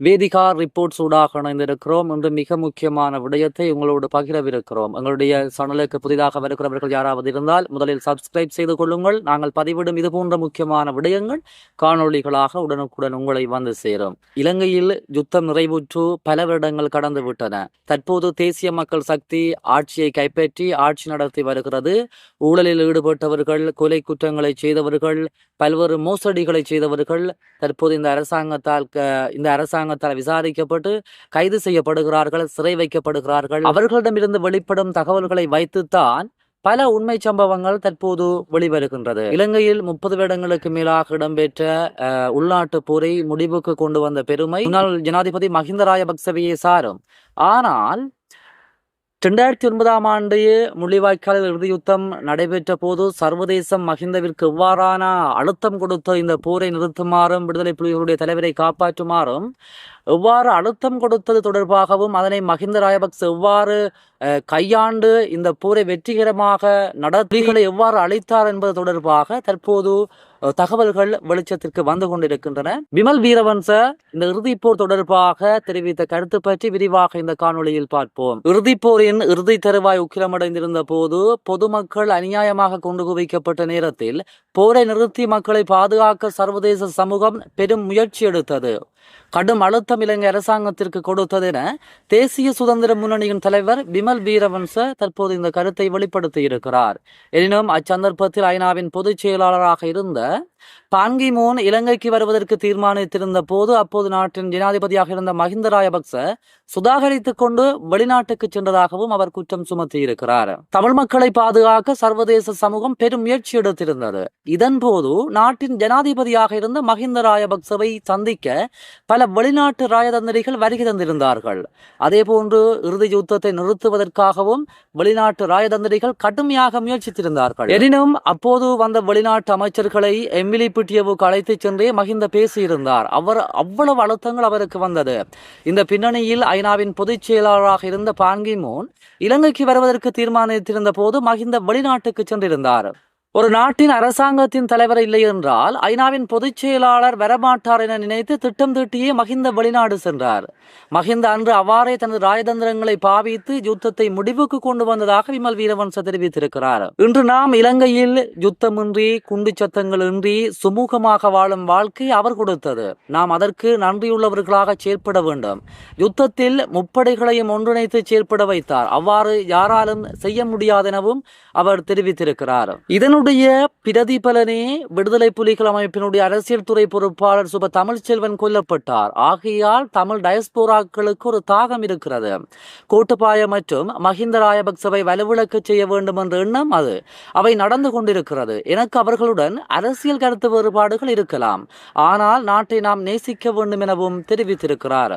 Vedika reports ஊடாக இணைந்திருக்கிறோம் என்று மிக முக்கியமான விடயத்தை உங்களோடு பகிரவிருக்கிறோம். எங்களுடைய சேனலுக்கு புதிதாக வருகிறவர்கள் யாராவது இருந்தால் முதலில் சப்ஸ்கிரைப் செய்து கொள்ளுங்கள். நாங்கள் பதிவிடும் இது போன்ற முக்கியமான விடயங்கள் காணொளிகளாக உடனுக்குடன் உங்களை வந்து சேரும். இலங்கையில் யுத்தம் நிறைவுற்று பல வருடங்கள் கடந்து விட்டன. தற்போது தேசிய மக்கள் சக்தி ஆட்சியை கைப்பற்றி ஆட்சி நடத்தி வருகிறது. ஊழலில் ஈடுபட்டவர்கள் கொலை குற்றங்களை செய்தவர்கள் பல்வேறு மோசடிகளை செய்தவர்கள் தற்போது இந்த அரசாங்கத்தால் இந்த அரசாங்க அரசாங்கத்தால் விசாரிக்கப்பட்டு கைது செய்யப்படுகிறார்கள் சிறை வைக்கப்படுகிறார்கள். அவர்களிடமிருந்து வெளிப்படும் தகவல்களை வைத்துத்தான் பல உண்மை சம்பவங்கள் தற்போது வெளிவருகின்றது. இலங்கையில் முப்பது வருடங்களுக்கு மேலாக இடம்பெற்ற உள்நாட்டு போரை முடிவுக்கு கொண்டு வந்த பெருமை முன்னாள் ஜனாதிபதி மஹிந்த ராஜபக்சவையே சாரும். ஆனால் ரெண்டாயிரத்தி ஒன்பதாம் ஆண்டு முள்ளிவாய்க்காலில் இறுதி யுத்தம் நடைபெற்ற போது சர்வதேசம் மஹிந்தவிற்கு எவ்வாறான அழுத்தம் கொடுத்த இந்த போரை நிறுத்துமாறும் விடுதலை புலிகளுடைய தலைவரை காப்பாற்றுமாறும் எவ்வாறு அழுத்தம் கொடுத்தது தொடர்பாகவும் அதனை மஹிந்த ராயபக்ஸ் எவ்வாறு கையாண்டு இந்த போரை வெற்றிகரமாக நடத்திகளை எவ்வாறு அழைத்தார் என்பது தொடர்பாக தற்போது தகவல்கள் வெளிச்சத்திற்கு வந்து கொண்டிருக்கின்றன. விமல் வீரவன்ச இந்த இறுதிப்போர் தொடர்பாக தெரிவித்த கருத்து பற்றி விரிவாக இந்த காணொளியில் பார்ப்போம். இறுதிப்போரின் இறுதி தருவாய் உக்கிரமடைந்திருந்த போது பொதுமக்கள் அநியாயமாக கொண்டு குவிக்கப்பட்ட நேரத்தில் போரை நிறுத்தி மக்களை பாதுகாக்க சர்வதேச சமூகம் பெரும் முயற்சி எடுத்தது. கடும் அழுத்தம் இலங்கை அரசாங்கத்திற்கு கொடுத்ததென தேசிய சுதந்திர முன்னணியின் தலைவர் விமல் வீரவன்ச தற்போது இந்த கருத்தை வெளிப்படுத்தி இருக்கிறார் எனினும் அச்சந்தர்ப்பத்தில் ஐநாவின் பொதுச் செயலாளராக இருந்த பான்கிமூன் இலங்கைக்கு வருவதற்கு தீர்மானித்திருந்த போது அப்போது நாட்டின் ஜனாதிபதியாக இருந்த மஹிந்த ராயபக்ச சுதாகரித்துக் கொண்டு வெளிநாட்டுக்கு சென்றதாகவும் அவர் குற்றம் சுமத்தியிருக்கிறார். தமிழ் மக்களை பாதுகாக்க சர்வதேச சமூகம் பெரும் முயற்சி எடுத்திருந்தது. இதன் போது நாட்டின் ஜனாதிபதியாக இருந்த மஹிந்த ராயபக்சவை சந்திக்க பல வெளிநாட்டு ராயதந்திரிகள் வருகை தந்திருந்தார்கள். அதேபோன்று இறுதி யுத்தத்தை நிறுத்துவதற்காகவும் வெளிநாட்டு ராயதந்திரிகள் கடுமையாக முயற்சித்திருந்தார்கள். எனினும் அப்போது வந்த வெளிநாட்டு அமைச்சர்களை எம். பிட்டியவுக்கு அழைத்துச் சென்றே மஹிந்த பேசியிருந்தார். அவர் அவ்வளவு அழுத்தங்கள் அவருக்கு வந்தது. இந்த பின்னணியில் ஐநாவின் பொதுச் செயலாளராக இருந்த பான்கிமோன் இலங்கைக்கு வருவதற்கு தீர்மானித்திருந்த போது மஹிந்த வெளிநாட்டுக்கு சென்றிருந்தார். ஒரு நாட்டின் அரசாங்கத்தின் தலைவர் இல்லை என்றால் ஐநாவின் பொதுச் செயலாளர் வரமாட்டார் என நினைத்து திட்டம் தீட்டியே மஹிந்த வெளிநாடு சென்றார். மஹிந்த அன்று அவ்வாறே தனது ராஜதந்திரங்களை பாவித்து யுத்தத்தை முடிவுக்கு கொண்டு வந்ததாக விமல் வீரவன்ச தெரிவித்திருக்கிறார். இன்று நாம் இலங்கையில் யுத்தமின்றி குண்டு சத்தங்கள் இன்றி சுமூகமாக வாழும் வாழ்க்கை அவர் கொடுத்தது. நாம் அதற்கு நன்றியுள்ளவர்களாக செயற்பட வேண்டும். யுத்தத்தில் முப்படைகளையும் ஒன்றிணைத்து செயற்பட வைத்தார். அவ்வாறு யாராலும் செய்ய முடியாதெனவும் அவர் தெரிவித்திருக்கிறார். இதனுடைய பிரதிபலனே விடுதலை புலிகள் அமைப்பினுடைய அரசியல் துறை பொறுப்பாளர் சுப தமிழ்ச்செல்வன் கொல்லப்பட்டார். ஆகையால் தமிழ் டயஸ்போராக்களுக்கு ஒரு தாகம் இருக்கிறது. கோட்டுபாய மற்றும் மஹிந்த ராயபக்சவை வலுவிழக்க செய்ய வேண்டும் என்ற எண்ணம் அது. அவை நடந்து கொண்டிருக்கிறது. எனக்கு அவர்களுடன் அரசியல் கருத்து வேறுபாடுகள் இருக்கலாம். ஆனால் நாட்டை நாம் நேசிக்க வேண்டும் எனவும் தெரிவித்திருக்கிறார்.